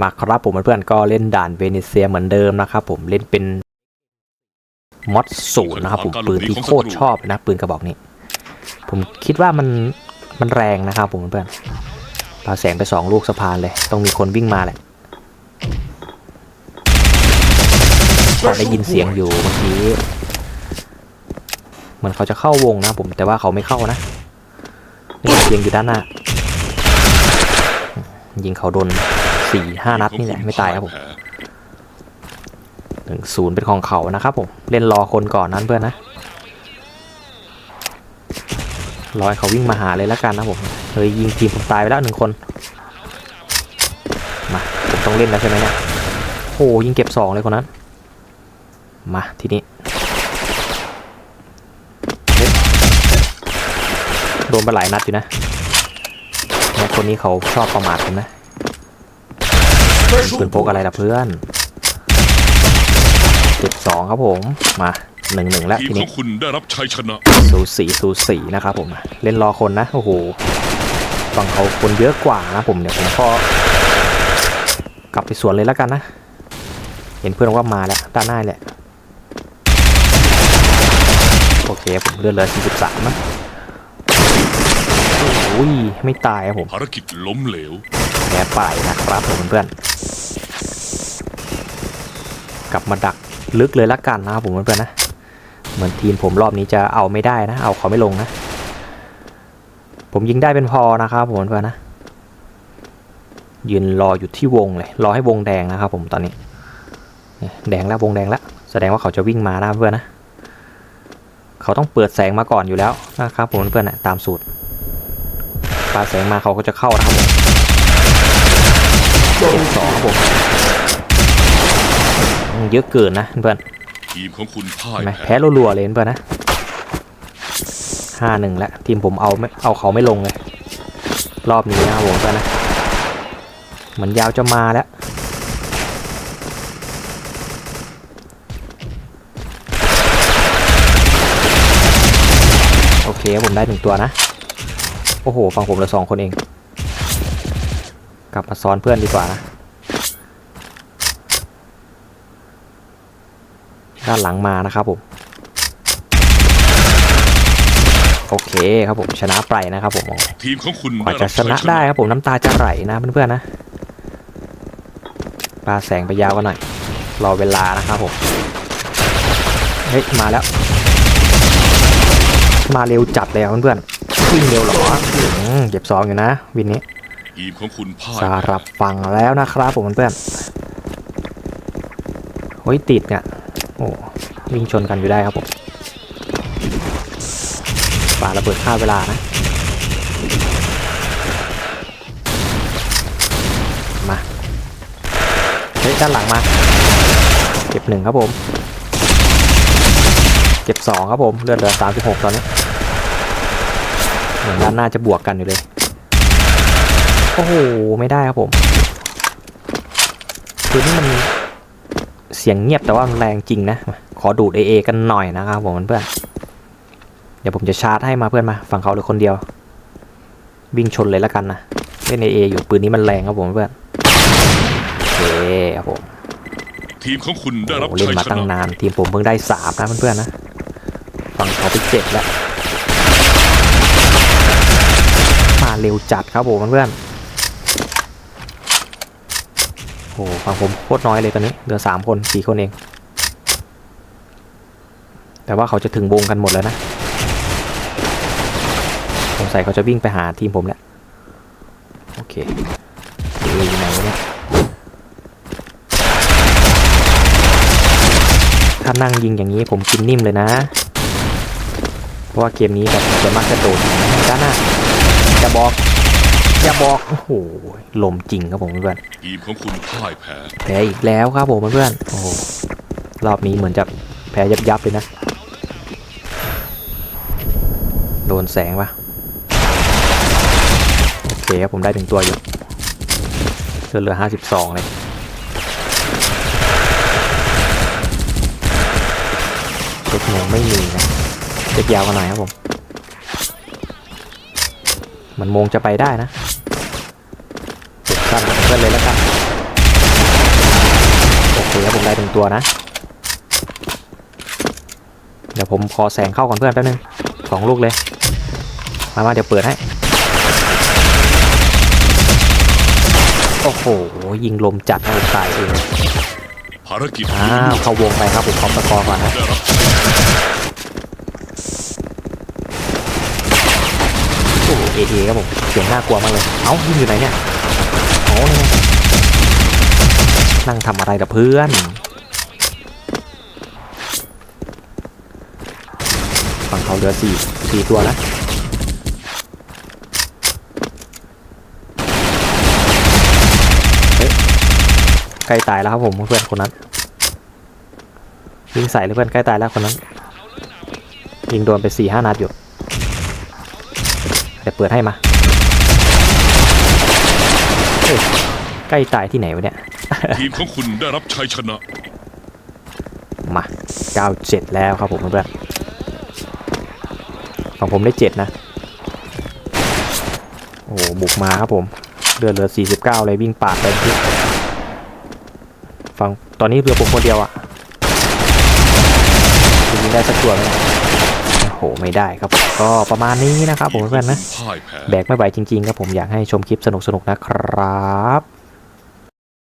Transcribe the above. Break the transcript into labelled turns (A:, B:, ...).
A: มาครับผมเพื่อนๆก็เล่นด่านเวเนเซียเหมือนเดิมนะครับผมเล่นเป็นมอดศูนย์นะครับผมปืนที่โคตรชอบเลยนะปืนกระบอกนี้ ผมคิดว่ามันมันแรงนะครับผมเพื่อนๆปาแสงไปสองลูกสะพานเลย ต้องมีคนวิ่งมาแหละพอได้ยินเสียงอยู่เมื่อกี้เหมือนเขาจะเข้าวงนะผมแต่ว่าเขาไม่เข้านะนี่เสียงอยู่ด้านหน้ายิงเขาโดน สี่ห้านัดนี่แหละไม่ตายครับผมหนึ่งศูนย์เป็นของเขานะครับผม เล่นรอคนก่อนนั้นเพื่อนนะรอให้เขาวิ่งมาหาเลยแล้วกันนะผมเฮ้ยยิงทีมผมตายไปแล้วหนึ่งคนมาผมต้องเล่นแล้วใช่ไหมเนี่ยโอ้ยิงเก็บสองเลยคนนั้นมาทีนี้เฮ้ยโดนไปหลายนัดอยู่นะแม่คนนี้เขาชอบประมาทผมนะ ปืนพกอะไรล่ะเพื่อนเจ็บสองครับผม มาหนึ่งหนึ่งแล้ว
B: ทีม
A: ที
B: ข
A: นี้
B: องคุณได้รับชัยชนะ
A: สูสีสูสีนะครับผม เล่นรอคนนะ โอ้โห ฝั่งเขาคนเยอะกว่านะผมเดี๋ยวผมก็กลับไปสวนเลยแล้วกันนะ เห็นเพื่อนว่ามาแล้ว ด้านหน้าแหละ โอเคผมเลือดเหลือ43นะโอ้ยไม่ตายครับผม
B: ภารกิจล้มเหลว
A: แพ้ไปนะครับผมเพื่อนๆกลับ มาดักลึกเลยละกันนะครับผมเพื่อนๆนะ เหมือนทีมผมรอบนี้จะเอาไม่ได้นะ เอาเขาไม่ลงนะ ผมยิงได้เป็นพอนะครับผมเพื่อนๆนะยืนรออยู่ที่วงเลย รอให้วงแดงนะครับผมตอนนี้ แดงแล้ววงแดงแล้ว แสดงว่าเขาจะวิ่งมานะเพื่อนนะ เขาต้องเปิดแสงมาก่อนอยู่แล้วนะครับผมเพื่อนๆนะตามสูตรปาแสงมาเขาก็จะเข้านะครับผมเจ็ดสองครับผม เยอะเกินนะเพื่อน
B: ทีมของคุณพ่าย
A: เห็นไหม
B: แพ้
A: แพ้รัวๆเลยเพื่อนนะห้าหนึ่งแล้วทีมผมเอาไม่เอาเขาไม่ลงเลย รอบนี้นะครับผมเพื่อนนะเหมือนยาวจะมาแล้วโอเคผมได้หนึ่งตัวนะ โอ้โหฝั่งผมเหลือสองคนเอง กลับมาซ้อนเพื่อนดีกว่านะ ด้านหลังมานะครับผมโอเคครับผมชนะไปนะครับผม
B: ทีมของคุณ
A: กว่าจะชนะได้ครับผมน้ำตาจะไหลนะเพื่อนๆนะปาแสงไปยาวกันหน่อย รอเวลานะครับผมเฮ้ยมาแล้ว มาเร็วจัดเลยอะเพื่อนๆวิ่งเร็วเหรออืมเก็บซองอยู่นะ วินนี้
B: ทีมของคุณพ่าย
A: สา
B: แพ้
A: รับฟังแล้วนะครับผมเพื่อนๆโอ้ยติดเนี่ย โอ้วิ่งชนกันอยู่ได้ครับผมป่าระเบิดฆ่าเวลานะ มาเฮ้ยด้านหลังมา เก็บหนึ่งครับผม เก็บสองครับผมเลือดเหลือสามสิบหกตอนนี้เหมือนด้านหน้าจะบวกกันอยู่เลย โอ้โห ไม่ได้ครับผม คือนี่มัน เสียงเงียบแต่ว่ามันแรงจริงนะ ขอดูด AA กันหน่อยนะครับผมเพื่อนๆเดี๋ยวผมจะชาร์จให้มาเพื่อนมาฝั่งเขาเลยคนเดียว วิ่งชนเลยแล้วกันนะเล่น AA อยู่ปืนนี้มันแรงครับผมเพื่อนโอเคครับผม
B: ทีมของคุณได้
A: โอ้
B: รับ
A: โหเล่น
B: ชัย
A: มา
B: ช
A: ตั้ง
B: นะ
A: นาน ทีมผมเพิ่งได้สามนะเพื่อนๆนะฝั่งเขาไปเจ็ดแล้วมาเร็วจัดครับผมเพื่อนๆ โอ้โหฝั่งผมโคตรน้อยเลยตอนนี้เหลือสามคนสี่คนเอง แต่ว่าเขาจะถึงวงกันหมดแล้วนะสงสัยเขาจะวิ่งไปหาทีมผมแหละโอเคอยู่ไหนวะเนี่ยถ้านั่งยิงอย่างนี้ผมกินนิ่มเลยนะ เพราะว่าเกมนี้แบบส่วนมากจะโดดด้านหน้าอย่าบอก อย่าบอก โอ้โหลมจริงครับผมเพื่อน
B: ทีมของคุณพ่ายแพ้
A: แพ้อีกแล้วครับผมเพื่อนโอ้โหรอบนี้เหมือนจะแพ้ยับยับๆเลยนะ โดนแสงปะโอเคครับผมได้ถึงตัวอยู่เหลือเหลือห้าสิบสองเลยเจ็ดโมงไม่มีนะเจ็ดยาวกันหน่อยครับผม มันโมงจะไปได้นะ เจ็ดสั้นเพื่อนเลยแล้วกันหนึ่งตัวนะ เดี๋ยวผมขอแสงเข้าก่อนเพื่อนแป๊บนึงสองลูกเลย มามาเดี๋ยวเปิดให้ โอ้โห ยิงลมจัดนะผมตายเอง
B: ภารกิจ
A: อ้าวเข้าวงไปครับผมขอบตะกอก่อนนะ
B: ได้รับ
A: โอ้เอเอครับผมเสียงน่ากลัวมากเลย เอ้ายิงอยู่ไหนเนี่ย โอ้นี่ไงนั่งทำอะไรกับเพื่อน ฝั่งเขาเหลือสี่สี่ตัวนะเฮ้ยใกล้ตายแล้วครับผมเพื่อนคนนั้นยิงใส่เลยเพื่อนใกล้ตายแล้วคนนั้น ยิงโดนไปสี่ห้านัดอยู่เดี๋ยวเปิดให้มา ยใกล้ตายที่ไหนวะเนี่ย
B: ทีมของคุณได้รับชัยชนะ
A: มา 97 แล้วครับผมเพื่อนๆของผมได้ 7 นะ โอ้โหบุกมาครับผมเรือเหลือ 49 เลยวิ่งปาดไปที่ฝั่งตอนนี้เรือผมคนเดียวอะจะยิงได้สักตัวไหมเนี่ยโอ้โห ไม่ได้ครับผมก็ประมาณนี้นะครับผมเพื่อนๆนะ
B: พ่ายแพ้
A: แบกไม่ไหวจริงๆครับผมอยากให้ชมคลิปสนุกๆนะครับ